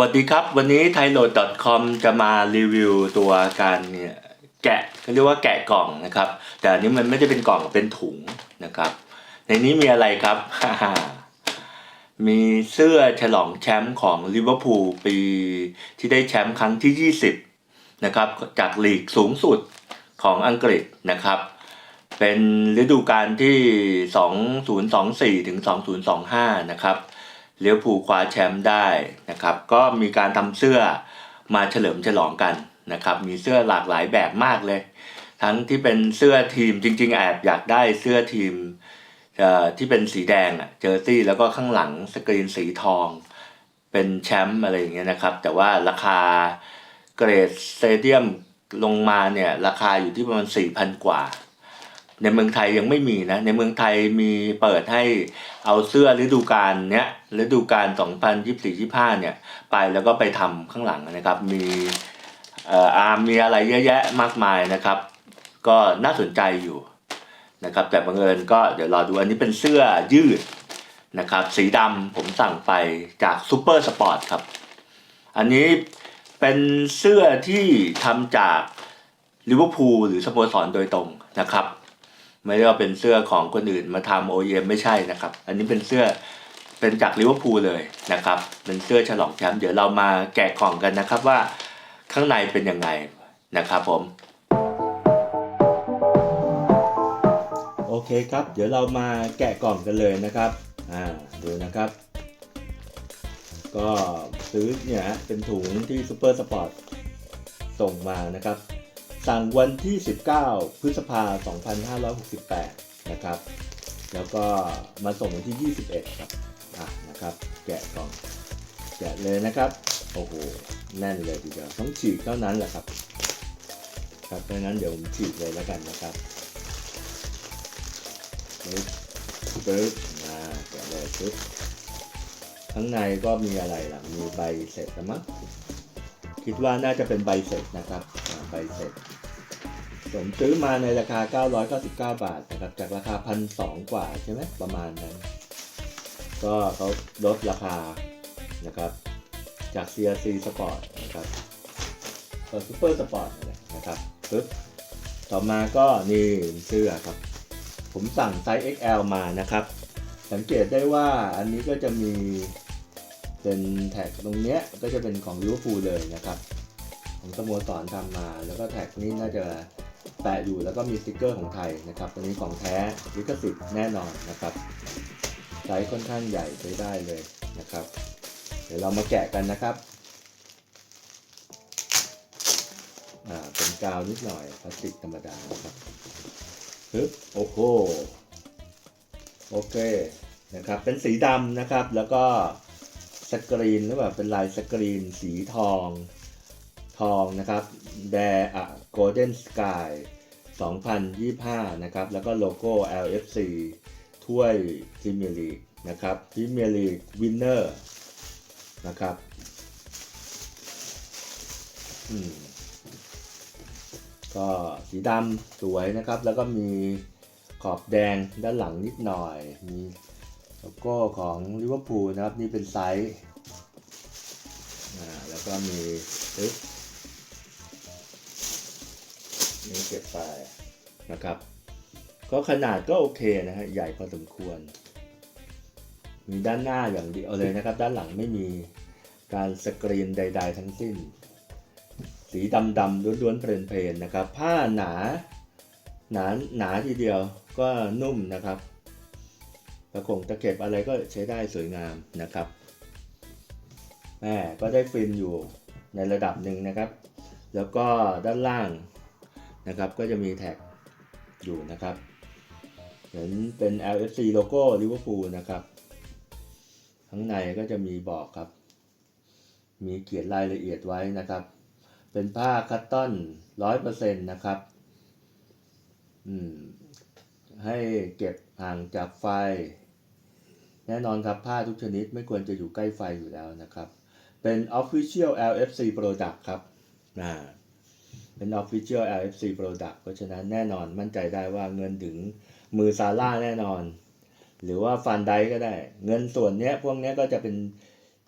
วัสดีครับ วันนี้ t h a i l o a d c o m จะมารีวิวตัวการเนี่ยแกะเขาเรียกว่าแกะกล่องนะครับ แต่อันนี้มันไม่ได้เป็นกล่องเป็นถุงนะครับ ในนี้มีอะไรครับ มีเสื้อฉลองแชมป์ของลิเวอร์พูลปีที่ได้แชมป์ครั้งที่ 20 นะครับ จากลีกสูงสุดของอังกฤษนะครับ เป็นฤดูกาลที่ 2024 ถึง 2025 นะครับ เลี้ยวผูคว้าแชมป์ได้นะครับ ก็มีการทำเสื้อมาเฉลิมฉลองกันนะครับ มีเสื้อหลากหลายแบบมากเลย ทั้งที่เป็นเสื้อทีมจริง ๆ แอบอยากได้เสื้อทีมที่เป็นสีแดงอะเจอร์ซี่แล้วก็ข้างหลังสกรีนสีทอง เป็นแชมป์อะไรอย่างเงี้ยนะครับ แต่ว่าราคาเกรดสเตเดียมลงมาเนี่ย ราคาอยู่ที่ประมาณ4,000 กว่า ในเมืองไทยยังไม่มีนะ ในเมืองไทยมีเปิดให้เอาเสื้อฤดูกาลเนี้ยฤดูกาล 2024-25 เนี่ย ไปแล้วก็ไปทำข้างหลังนะครับ มีอ่ออาร์มมีอะไรเยอะแยะมากมายนะครับ ก็น่าสนใจอยู่นะครับ แต่บังเอิญก็เดี๋ยวรอดูอันนี้เป็นเสื้อยืดนะครับ สีดำผมสั่งไปจากซูเปอร์สปอร์ตครับ อันนี้เป็นเสื้อที่ทำจากลิเวอร์พูลหรือสโมสรโดยตรงนะครับ ไม่ได้ว่าเป็นเสื้อของคนอื่นมาทำ OEM ไม่ใช่นะครับ อันนี้เป็นเสื้อเป็นจากลิเวอร์พูลเลยนะครับ เป็นเสื้อฉลองแชมป์เดี๋ยวเรามาแกะกล่องกันนะครับว่าข้างในเป็นยังไงนะครับผม โอเคครับ เดี๋ยวเรามาแกะกล่องกันเลยนะครับอ่าดูนะครับ ก็ซื้อเนี่ยเป็นถุงที่ซูเปอร์สปอร์ตส่งมานะครับ สั่งวันที่ 19 พฤษภา 2568 นะครับ แล้วก็มาส่งวันที่ 21 ครับอะนะครับ แกะกล่อง แกะเลยนะครับ โอ้โห แน่นเลยทีเดียวต้องฉีกเท่านั้นแหละครับ ครับดังนั้นเดี๋ยวผมฉีกเลยแล้วกันนะครับปึ๊บปึ๊บมาแกะเลยปึ๊บข้างในก็มีอะไรล่ะ มีใบเสร็จแล้วมั้งคิดว่าน่าจะเป็นใบเสร็จนะครับ ใบเสร็จ ผมซื้อมาในราคา 999 บาทนะครับจากราคาพันสกว่าใช่ไหมประมาณนั้น ก็เขาลดราคานะครับ จาก CRC Sport นะครับก็ซูเปอร์สปอร์ตนะครับปึ๊บต่อมาก็นี่เสื้อครับ ผมสั่งไซส์ XL มานะครับ สังเกตได้ว่าอันนี้ก็จะมีเป็นแท็กตรงเนี้ยก็จะเป็นของลิเวอร์พูลเลยนะครับ ของสโมสรทำมา แล้วก็แท็กนี้น่าจะแปะอยู่แล้วก็มีสติกเกอร์ของไทยนะครับตัวนี้ของแท้ลิขสิทธิ์แน่นอนนะครับไซส์ค่อนข้างใหญ่ใช้ได้เลยนะครับ เดี๋ยวเรามาแกะกันนะครับอ่าเป็นกาวนิดหน่อยพลาสติกธรรมดานะครับฮึบโอ้โหโอเคนะครับเป็นสีดำนะครับแล้วก็สกรีนหรือว่าเป็นลายสกรีนสีทอง ทองนะครับ Dare a Golden Sky 2025 นะครับ แล้วก็โลโก้ LFC ถ้วยพรีเมียร์ลีกนะครับพรีเมียร์ลีกวินเนอร์นะครับอืมก็สีดำสวยนะครับ แล้วก็มีขอบแดงด้านหลังนิดหน่อย มีโลโก้ของลิเวอร์พูลนะครับ นี่เป็นไซส์ อ่า แล้วก็มีปึ๊ นี่เก็บไปนะครับ ก็ขนาดก็โอเคนะฮะใหญ่พอสมควร มีด้านหน้าอย่างเดียวเลยนะครับ ด้านหลังไม่มีการสกรีนใด ๆ ทั้งสิ้น สีดำๆล้วนๆเพลนๆนะครับ ผ้าหนาหนาหนาทีเดียวก็นุ่มนะครับตะขงตะเข็บอะไรก็ใช้ได้สวยงามนะครับแม่ก็ได้ฟินอยู่ในระดับหนึ่งนะครับ แล้วก็ด้านล่าง นะครับก็จะมีแท็กอยู่นะครับเหมือนเป็น LFC โลโก้ลิเวอร์พูลนะครับ ข้างในก็จะมีบอกครับ มีเขียนรายละเอียดไว้นะครับ เป็นผ้าคัตตอนร้อยเปอร์เซ็นต์นะครับอืมให้เก็บห่างจากไฟ แน่นอนครับผ้าทุกชนิดไม่ควรจะอยู่ใกล้ไฟอยู่แล้วนะครับ เป็น Official LFC Product ครับอ่า เป็น Official LFC Product เพราะฉะนั้นแน่นอนมั่นใจได้ว่าเงินถึงมือซาร่าแน่นอน หรือว่าฟันไดก็ได้ เงินส่วนเนี้ยพวกเนี้ยก็จะเป็น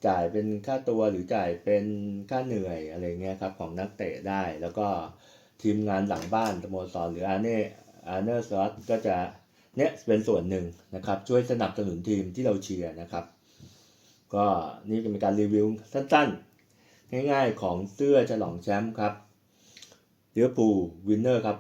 จ่ายเป็นค่าตัวหรือจ่ายเป็นค่าเหนื่อยอะไรเงี้ยครับของนักเตะได้ แล้วก็ทีมงานหลังบ้านสโมสรหรืออาเน่อาเนอร์ซอสก็จะเนี่ยเป็นส่วนหนึ่งนะครับช่วยสนับสนุนทีมที่เราเชียร์นะครับ ก็นี่จะเป็นการรีวิวสั้นๆ ง่ายๆของเสื้อฉลองแชมป์ครับ เ e ือ p พูวินเนอร์ครับ